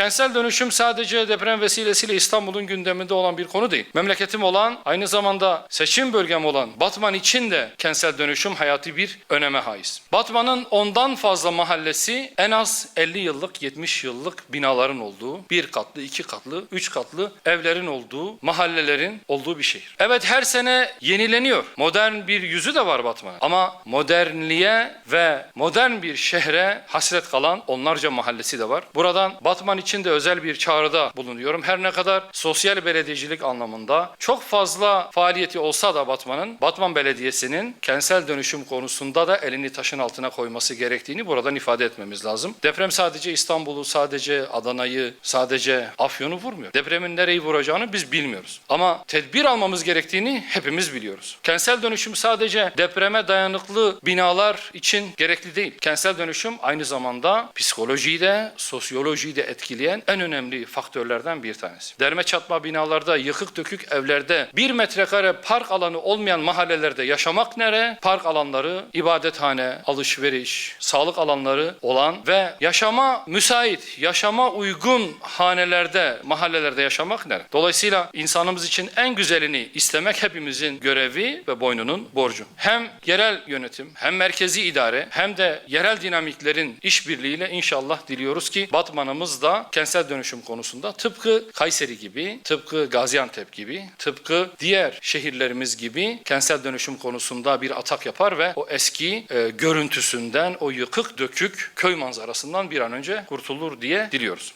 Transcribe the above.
kentsel dönüşüm sadece deprem vesilesiyle İstanbul'un gündeminde olan bir konu değil. Memleketim olan, aynı zamanda seçim bölgem olan Batman için de kentsel dönüşüm hayati bir öneme haiz. Batman'ın ondan fazla mahallesi en az 50 yıllık, 70 yıllık binaların olduğu, bir katlı, iki katlı, üç katlı evlerin olduğu, mahallelerin olduğu bir şehir. Evet her sene yenileniyor. Modern bir yüzü de var Batman'ın. Ama modernliğe ve modern bir şehre hasret kalan onlarca mahallesi de var. Buradan Batman için de özel bir çağrıda bulunuyorum. Her ne kadar sosyal belediyecilik anlamında çok fazla faaliyeti olsa da Batman'ın, Batman Belediyesi'nin kentsel dönüşüm konusunda da elini taşın altına koyması gerektiğini buradan ifade etmemiz lazım. Deprem sadece İstanbul'u, sadece Adana'yı, sadece Afyon'u vurmuyor. Depremin nereyi vuracağını biz bilmiyoruz. Ama tedbir almamız gerektiğini hepimiz biliyoruz. Kentsel dönüşüm sadece depreme dayanıklı binalar için gerekli değil. Kentsel dönüşüm aynı zamanda psikolojiyi de, sosyolojiyi de etkileyen en önemli faktörlerden bir tanesi. Derme çatma binalarda, yıkık dökük evlerde, bir metrekare park alanı olmayan mahallelerde yaşamak nere? Park alanları, ibadethane, alışveriş, sağlık alanları olan ve yaşama müsait, yaşama uygun hanelerde, mahallelerde yaşamak nere? Dolayısıyla insanımız için en güzelini istemek hepimizin görevi ve boynunun borcu. Hem yerel yönetim, hem merkezi idare, hem de yerel dinamiklerin işbirliğiyle inşallah diliyoruz ki Batman'ımız da kentsel dönüşüm konusunda tıpkı Kayseri gibi, tıpkı Gaziantep gibi, tıpkı diğer şehirlerimiz gibi kentsel dönüşüm konusunda bir atak yapar ve o eski e, görüntüsünden, o yıkık dökük köy manzarasından bir an önce kurtulur diye diliyoruz.